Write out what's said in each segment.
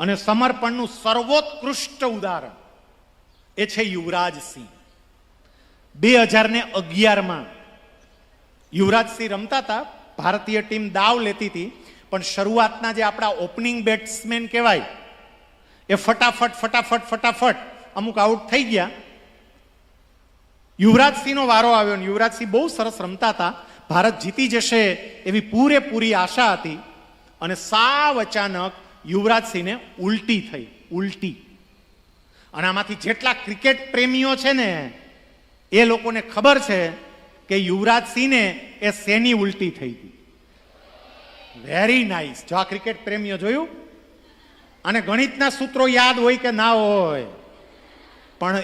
અને સમર્પણનું સર્વોત્કૃષ્ટ ઉદાહરણ એ છે યુવરાજસિંહ બે હજાર ને અગિયારમાં યુવરાજસિંહ રમતા હતા, ભારતીય ટીમ દાવ લેતી હતી, પણ શરૂઆતના જે આપણા ઓપનિંગ બેટ્સમેન કહેવાય, એ ફટાફટ ફટાફટ ફટાફટ અમુક આઉટ થઈ ગયા. યુવરાજસિંહનો વારો આવ્યો ને યુવરાજસિંહ બહુ સરસ રમતા હતા. ભારત જીતી જશે એવી પૂરેપૂરી આશા હતી અને સાવ અચાનક યુવરાજસિંહને ઉલટી થઈ, ઉલટી. અને આમાંથી જેટલા ક્રિકેટ પ્રેમીઓ છે ને, એ લોકોને ખબર છે કે યુવરાજસિંહને એ શેની ઉલટી થઈ હતી વેરી નાઇસ જો આ ક્રિકેટ પ્રેમીઓ જોયું? અને ગણિતના સૂત્રો યાદ હોય કે ના હોય? પણ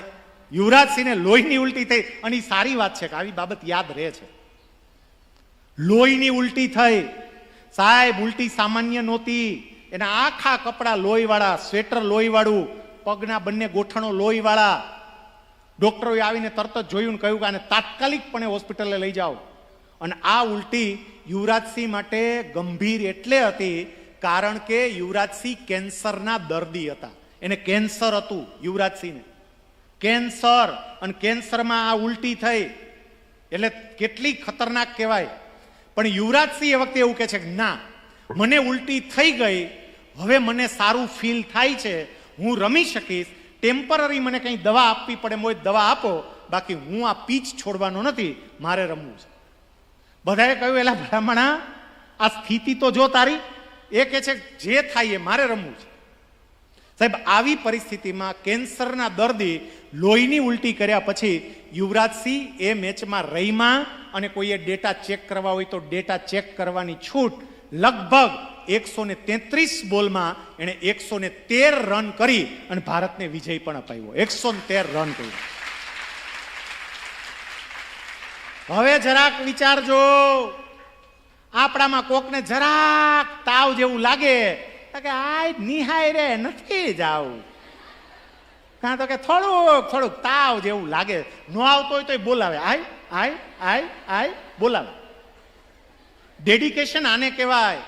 યુવરાજસિંહને લોહીની ઉલટી થઈ, અને સારી વાત છે કે આવી બાબત યાદ રહે છે. લોહીની ઉલટી થઈ. સાહેબ, ઉલટી સામાન્ય નહોતી. એના આખા કપડા લોહીવાળા, સ્વેટર લોહીવાળું, પગના બંને ગોઠણો લોહીવાળા. ડૉક્ટરોએ આવીને તરત જ જોયું ને કહ્યું કે આને તાત્કાલિકપણે હોસ્પિટલે લઈ જાઓ. અને આ ઉલટી યુવરાજસિંહ માટે ગંભીર એટલે હતી કારણ કે યુવરાજસિંહ કેન્સરના દર્દી હતા. એને કેન્સર હતું યુવરાજસિંહને. કેન્સર અને કેન્સરમાં આ ઉલટી થઈ. એટલે કેટલી ખતરનાક કહેવાય. પણ યુવરાજસિંહ એ વખતે એવું કહે છે કે ના મને ઉલટી થઈ ગઈ. હવે મને સારું ફીલ થાય છે. હું રમી શકીશ. ટેમ્પરરી મને કંઈ દવા આપવી પડે, મોય દવા આપો. બાકી હું આ પીચ છોડવાનો નથી. મારે રમવું છે. બધાએ કહ્યું, એલા ભલામણા આ સ્થિતિ તો જો તારી. એ કહે છે, જે થાય એ મારે રમવું છે. સાહેબ, આવી પરિસ્થિતિમાં કેન્સરના દર્દી લોહીની ઉલટી કર્યા પછી યુવરાજસિંહ એ મેચમાં રહીમાં અને કોઈએ ડેટા ચેક કરવા હોય તો ડેટા ચેક કરવાની છૂટ લગભગ એકસો ને તેત્રીસ બોલમાં એણે એકસો ને તેર રન કરી અને ભારતને વિજય પણ અપાવ્યો. એકસો ને તેર રન કર્યું. હવે જરાક વિચારજો આપણામાં કોકને જરાક તાવ જેવું લાગે કે આય, નિહાય રે, નથી જાવ કાં તો કે થોડુંક થોડુંક તાવ જેવું લાગે. ન આવતો હોય તોય બોલાવે. આય આય આય આય, બોલાવે. ડેડિકેશન આને કહેવાય.